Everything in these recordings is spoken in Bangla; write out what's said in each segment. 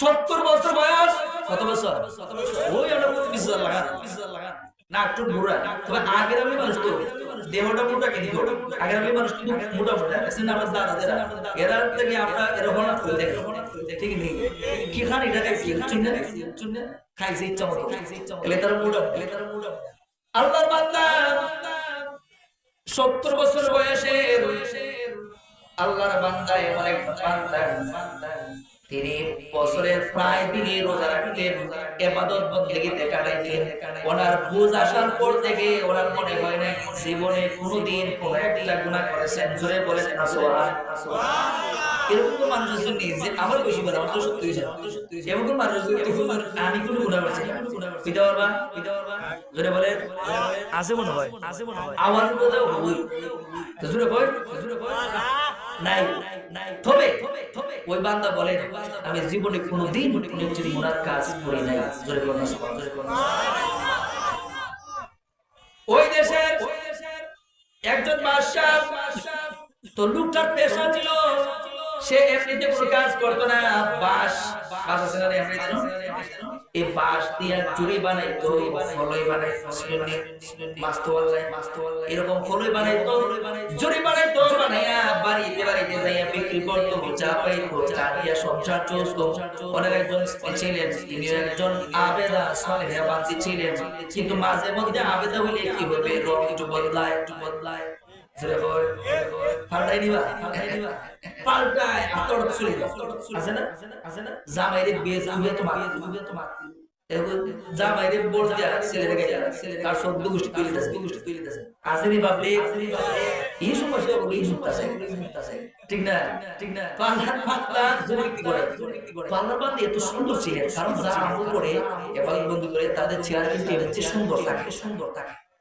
সত্তর বছর বয়স? কত বছর? ওই না, একটু বুড়া। তবে আগের আমি মানুষ তো। দেহটা মোটা কিন্তু আগের আমি মানুষ কিন্তু মোটা মোটা। আমার দাদাদেরা এরা থেকে আমরা এরকম ঠিক নেই। কি খান এটা খাইছি খাইছে ইচ্ছা মতো। এলে তার মোটা। এলে তার মোটা আল্লাহর বান্দা, সত্তর বছর বয়সে আল্লাহর বান্দা এমন এক বান্দা। তিনি বছরের প্রায় তিনি রোজা রাখতেন এবাদত বন্দেগীতে কাটাইতেন। ওনার বুঝ আসার পর থেকে ওনার মনে হয় না জীবনে কোনোদিন কোনো একটা গুনাহ করেছেন। জোরে বলেন না যে আমার তবে ওই বান্দা বলে, আমি জীবনে কোনোদিন কোনো গুনার কাজ করি নাই। ওই দেশের একজন বাদশাহ, তো লোকটার পেশা ছিল। সে এমনিতে কোনো কাজ করতো না। বাঁশ বাঁশ আছে না এই বাঁশ দিয়ে চুরি বানাইতো, ফলই বানাইতো এরকম ফলই বানাইতো জুরি বানাইতো, বানাইয়া বাড়িতে বাড়িতে যাইয়া বিক্রি করতো, চা পাইতো, চা দিয়া সংসার চলতো। অনেক একজন ছিলেন তিনি একজন আবেদা ছিলেন। কিন্তু মাঝে মধ্যে আবেদা হইলে কি হবে? রং একটু বদলায় একটু বদলায়। পাল্টাই দিবা পাল্টায় আতর চলে আছে না আছে না জামাইরে বিয়ে জামাই তো মারি বিয়ে তো মারি জামাইরে বোর দিয়া ছেলে রেখে ছেলে তার সদ্য গোষ্ঠী তুলে দেয় গোষ্ঠী তুলে দেয় আসেনি বাবলি এই সমস্যা এই মুক্তাছে ঠিক না ঠিক না পাল্লার পাল্লা জোরবিক্তি করে পাল্লার বান্ধে এত সুন্দর কারণ আমল করে বন্ধু করে তাদের চেহারা কিন্তু সুন্দর থাকে সুন্দর থাকে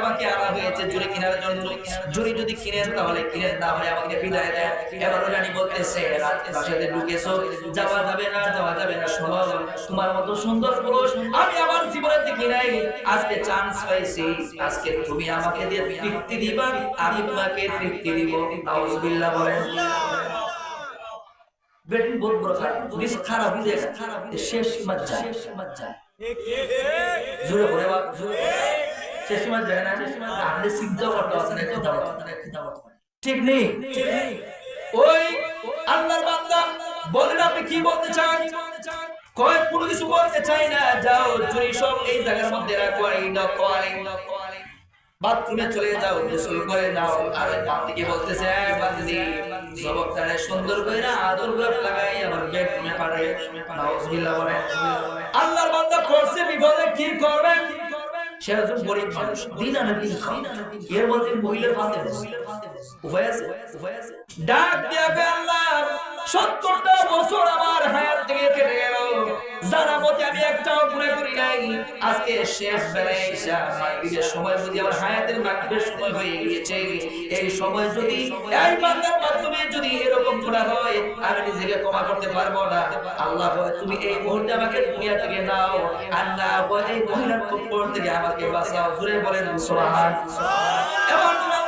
আমাকে আনা হয়েছে জুরি কেনার জন্য। জুরি যদি কিনেন তাহলে কিনেন, না হলে আমাকে বিদায় দেন। এবার রানী বলতেছে রাজপ্রাসাদে ঢুকেছো, যাওয়া যাবে না, যাওয়া যাবে না, শোনো, তোমার মতো সুন্দর পুরুষ আমি আমার জীবনে দেখি নাই। আজকে চান্স পাইছি, আজকে তুমি আমাকে দিয়ে তৃপ্তি দিবা, আমি তোমাকে তৃপ্তি দিব। নাউজুবিল্লাহ বলেন। বেটিন বহুত বড় খারাপ যদি খারাপ শেষ যায় শেষ সীমা যায় জোরে বলে। যায় না আপনি সিদ্ধ করতে ঠিক নেই ওই আল্লাহর বান্দা বলেন আপনি কি বলতে চান কয় কোনো কিছু বলতে চাই না যাও চুরি সব এই জায়গার মধ্যে রাখো বাথরুমে চলে যাও গোসল করে নাও আর বান্দিকে বলতেছে "এই বান্দি সুন্দর করে আদর করে লাগাই আমার বেডরুমে নাউজুবিল্লাহ বলে আল্লাহর বান্দা করছে বিপদে কি করবে সে একজন গরিব মানুষ, দিন আনে দিন খায় এর মধ্যে মহিলার ফাঁদে উপায় আছে? উপায় আছে? ডাক দেবে আল্লাহ, সত্তরটা বছর আমার হায়াত আজকে শেষ বেলায় মাগরিবের সময় যদি আমার হায়াতের মাগরিবের সময় হয়ে গিয়েছে, এই সময় যদি এই বান্দার মাধ্যমে যদি এরকম করা হয়, আমি নিজেকে ক্ষমা করতে পারব না। আল্লাহ তুমি এই মুহূর্তে আমাকে দুনিয়া থেকে নাও। আর এই মহিলার কবর থেকে আমাকে বাঁচাও। জুড়ে বলেন সুবহান এমন বান্দা গেলেন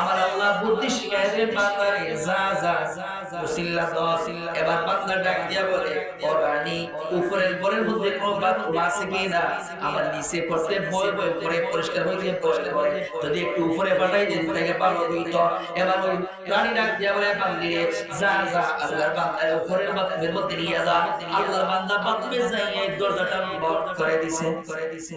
আমার আল্লাহ বুদ্ধি শিখাই দেন বান্দারে যা যা উসিল্লা এবার বান্দা ডাক দিয়া বলে ওরানি উপরের বরের মধ্যে আছে কি না? আমার নিচে পড়তে করে, পরিষ্কার হয়ে হয়। যদি একটু উপরে পাঠাই দেন থেকে ভালো হইতো এবার ওই রানী ডাক দিয়া বলে বান্দিরে যা যা। আল্লাহর বান্দা উপরের বাথরুমের মধ্যে নিয়ে আল্লাহর বান্দা দরজাটা বন্ধ করে দিছে করে দিছে।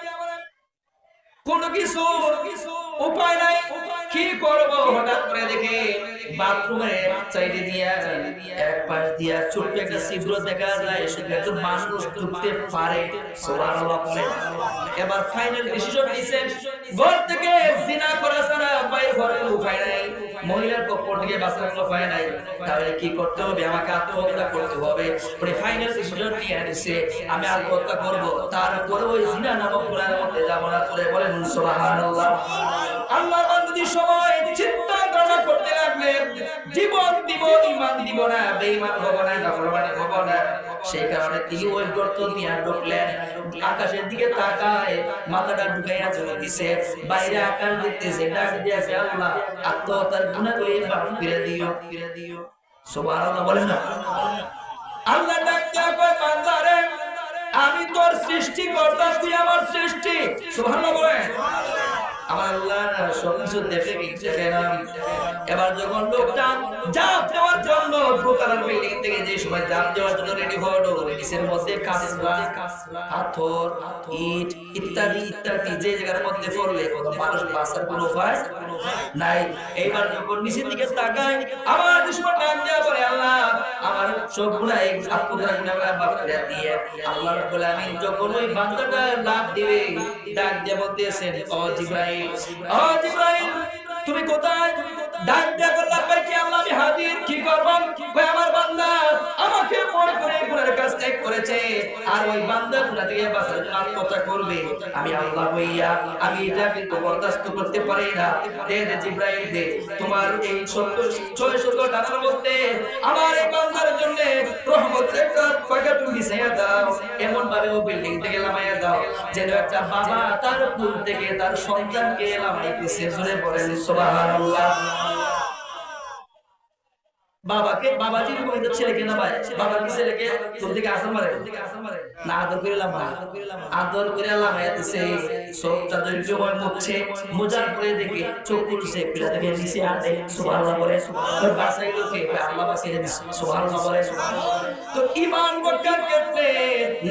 কোনো কিছু উপায় নাই। কি করব? হঠাৎ করে দেখে বাথরুমে চাইতে দিয়া, এক পাশ দিয়া একটা দেখা যায় সেটা একজন মানুষ ঢুকতে পারে। এবার ফাইনাল ডিসিশন ঘর থেকে করা ছাড়া ঘরের উপায় নাই। মহিলার থেকে বাঁচার কোনো উপায় নাই। তাহলে কি করতে হবে? আমাকে আত্মহত্যা করতে হবে। ফাইনাল ডিসিশন নিয়ে নিছে। আমি আত্মহত্যা করব। তারপরে ওই জিনা নামক বলেন, সুবহানাল্লাহ। আল্লাহর বান্দাদের সময় চিন্তা করতে জীবন দিব দিব না, বেঈমান হব না হব না। সেই কারণে তিনি ওই গর্ত ঢুকলেন। আকাশের দিকে তাকায়, মাথাটা ঢুকাইয়া চলে দিছে বাইরে আকাশ দেখতেছে, ডাক দিয়েছে, আল্লাহ আত্মহত্যার গুনাহ করে মাফ করে দিও। করে দিও সুবহানাল্লাহ, বলেন আল্লাহ ডাক কয় বান্দারে আমি তোর সৃষ্টি কর্তা তুই আমার সৃষ্টি। আমার আল্লাহ সবকিছু দেখে দেখে এবার যখন লোকটা যা দেওয়ার জন্য থেকে যে সময় জাপ দেওয়ার জন্য রেডি হলো নিচের মধ্যে কাঁচরা পাথর, ইট ইত্যাদি ইত্যাদি, যে জায়গার মধ্যে পড়লে মানুষ বাঁচার কোনো উপায় নাই। এইবার যখন নিচের দিকে তাকায় আমার দুশ্মন ডাক দেওয়া বলে, আল্লাহ, আমার সব গুণাই আপনারা গুণাগুলা মাফ করে দিয়ে, আল্লাহ রাব্বুল আমিন যখন ওই বান্দাটা লাভ দিবে, ডাক দিয়ে বলতেছেন, ও জিব্রাইল ও জিব্রাইল, তুমি কোথায়? ডাক দিয়ে পাই কি আল্লাহ আমি হাজির? কি করব কই আমার বান্দা? আমাকে মনে করে গুনাহের কাজ ত্যাগ করেছে। আর ওই বান্দা গুনাহ থেকে বাঁচার জন্য করবে? আমি আল্লাহ হইয়া আমি এটা কিন্তু বরদাস্ত করতে পারি না। দে দে জিব্রাইল দে তোমার এই সত্য ছয় শত টাকার মধ্যে আমার এই বান্দার জন্য রহমতের একটা তুমি বিছাইয়া দাও। এমন ভাবে ও বিল্ডিং থেকে লামাইয়া দাও। যেন একটা বাবা তার পুল থেকে তার সন্তানকে লামাইতেছে জোরে বলেন, সুবহানাল্লাহ। বাবাকে, বাবাজির কইতে ছেলেকে না ভাই। বাবার ছেলেকে তোর দিকে আসর মারে। না আদর করে লামা আদর করে লামা এতেছে সবটা দৈর্ঘ্য হয় মুখছে মোজার পরে দেখে চোখ খুলছে পিলা থেকে নিচে হাতে সুবহানাল্লাহ বলে ওই বাসাই লোকে আল্লাহ বাসাই দিছে। সুবহানাল্লাহ বলে তো ঈমান রক্ষার ক্ষেত্রে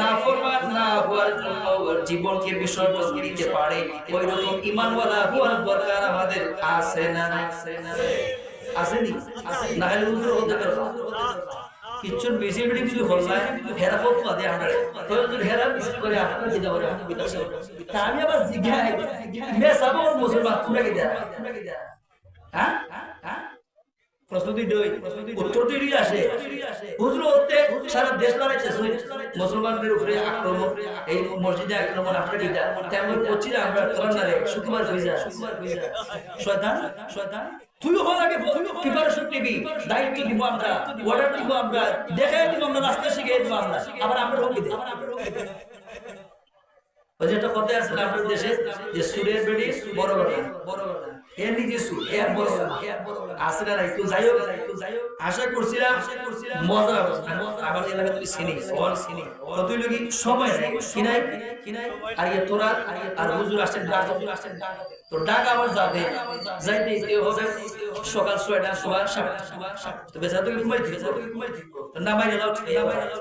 না ফরমান না হওয়ার জন্য জীবনকে বিসর্জন দিতে পারে। ওই রকম ঈমানওয়ালা হওয়ার দরকার আমাদের আছে না আছে না আসেনি না হলে হতে কিচ্ছুর বেশি বেশি কিছু হেরা দেয় আমরা তো হুজুর হেরা করে দিতে পারে তা আমি আবার জিজ্ঞাই মেসাবো মুসলমান কি দেয় হ্যাঁ হ্যাঁ প্রশ্ন দুই আসে হুজুর হতে সারা দেশ মুসলমানদের উপরে আক্রমণ এই মসজিদে আক্রমণ আপনারা তেমন করছি না আমরা শুক্রবার হয়ে যায় শুক্রবার হয়ে যায় শয়তান শয়তান তুইও আগে প্রিপারেশন নিবি, দায়িত্ব দিব আমরা অর্ডার দিব আমরা, দেখাই আমরা, রাস্তা শিখে দিব আমরা, আবার আমরা রোগী দেব। ওই যে কথা না দেশে যে সুরের বেড়ি বড় বড় বড় বড় এ নিজে সুর এ আর বড় আছে না একটু যাই হোক আশা করছিলাম মজা আমার এলাকা তুমি চিনি অল চিনি তো তুই লগি সময় নাই কি নাই? কি নাই? আর ইয়ে তোরা আর হুজুর আসছেন ডাক হুজুর আসছেন ডাক তো ডাক আবার যাবে। যাইতে ইতে হবে। সকাল ছয়টা সকাল সাতটা। তো বেচা তুমি ঘুমাই থেকে ঘুমাই থেকে না মাইরে দাও না মাইরে দাও